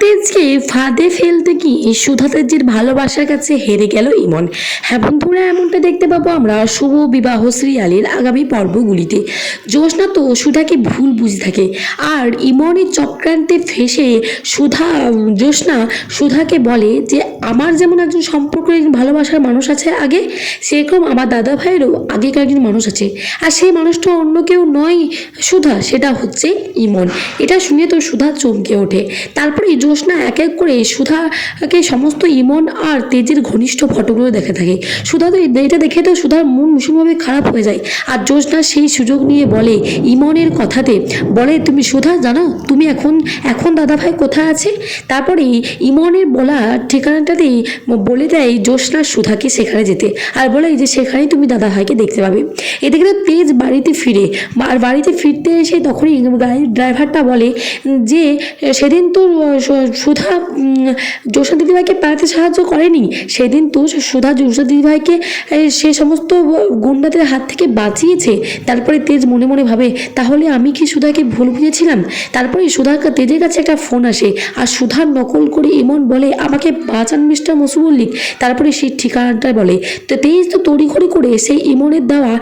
তেজকে ফাঁদে ফেলতে গিয়ে সুধা তেজের ভালোবাসার কাছে হেরে গেল ইমন। হ্যাঁ বন্ধুরা, এমনটা দেখতে পাবো আমরা শুভ বিবাহ সিরিয়ালের আগামী পর্বগুলিতে। জ্যোৎস্না তো সুধাকে ভুল বুঝে থাকে। আর ইমনের চক্রান্তে ফেসে সুধা, জ্যোৎস্না সুধাকে বলে যে, আমার যেমন একজন সম্পর্ক একজন ভালোবাসার মানুষ আছে আগে, সেরকম আমার দাদা ভাইয়েরও আগেকার একজন মানুষ আছে। আর সেই মানুষটা অন্য কেউ নয় সুধা, সেটা হচ্ছে ইমন। এটা শুনে তো সুধা চমকে ওঠে। তারপরে জ্যোৎস্না এক এক করে সুধাকে সমস্ত ইমন আর তেজের ঘনিষ্ঠ ফটোগুলো দেখে থাকে। সুধা তো এটা দেখে তো সুধার মন ভীষণভাবে খারাপ হয়ে যায়। আর জ্যোৎস্না সেই সুযোগ নিয়ে বলে, ইমনের কথাতে। বলে, তুমি সুধা, জানো? তুমি এখন এখন দাদাভাই কোথায় আছে? তারপরে ইমনের বলা ঠিকানাটাতেই বলে দেয় জ্যোৎস্না সুধাকে সেখানে যেতে। আর বলে যে সেখানেই তুমি দাদা ভাইকে দেখতে পাবে। এদিকে তো তেজ বাড়িতে ফিরে। আর বাড়িতে ফিরতে এসে তখনই গাড়ির ড্রাইভারটা বলে যে, সেদিন তো সুধা জ্যোৎস্না দিদিভাইকে পালাতে সাহায্য করেনি। সেদিন তো সুধা জ্যোৎস্না দিদিভাইকে সে সমস্ত গুন্ডাদের হাত থেকে বাঁচিয়েছে। তারপরে তেজ মনে মনে ভাবে, তাহলে আমি কি সুধাকে ভুল বুঝেছিলাম? তারপরে সুধা তেজের কাছে একটা ফোন আসে। আর সুধার নকল করে ইমন বলে, আমাকে বাঁচান মিস্টার মসুবল্লিক তারপরে সেই ঠিকানাটা বলে, তো তেজ তো তড়িঘড়ি করে সেই ইমনের দেওয়া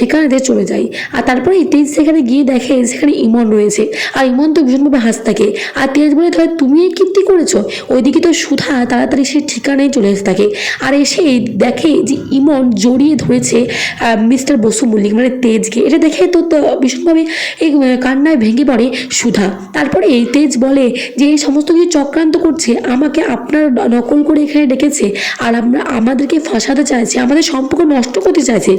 ঠিকানাতে চলে যায়। আর তারপরে তেজ সেখানে গিয়ে দেখে, সেখানে ইমন রয়েছে। আর ইমন তো ভীষণভাবে হাস থাকে। আর তেজ বলে, তাহলে তুমি এই কীর্তি করেছ? ওইদিকে তো সুধা তাড়াতাড়ি সে ঠিকানায় চলে এসে থাকে। আর এসে দেখে যে ইমন জড়িয়ে ধরেছে মিস্টার বসু মল্লিক মানে তেজকে। এটা দেখে তো ভীষণভাবে এই কান্নায় ভেঙে পড়ে সুধা। তারপরে এই তেজ বলে যে, এই সমস্ত কিছু চক্রান্ত করছে, আমাকে আপনার নকল করে এখানে ডেকেছে, আর আমরা, আমাদেরকে ফাঁসাতে চাইছে, আমাদের সম্পর্ক নষ্ট করতে চাইছে।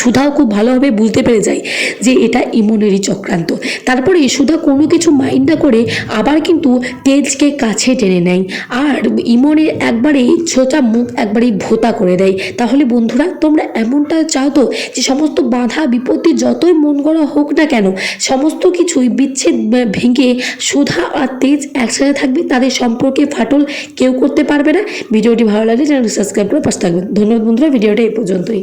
সুধাও খুব ভালোভাবে বুঝতে পেরে যায় যে এটা ইমনেরই চক্রান্ত। তারপরে সুধা কোনো কিছু মাইন্ড না করে আবার কিন্তু তেজকে কাছে টেনে নেয়। আর ইমনের একবারেই ছোটা মুখ একবারেই ভোতা করে দেয়। তাহলে বন্ধুরা, তোমরা এমনটা চাও তো যে সমস্ত বাধা বিপত্তি যতই মন করা হোক না কেন, সমস্ত কিছুই বিচ্ছেদ ভেঙে সুধা আর তেজ একসাথে থাকবে, তাদের সম্পর্কে ফাটল কেউ করতে পারবে না। ভিডিওটি ভালো লাগলে চ্যানেলটি সাবস্ক্রাইব করে পাশে থাকবেন। ধন্যবাদ বন্ধুরা, ভিডিওটা এই পর্যন্তই।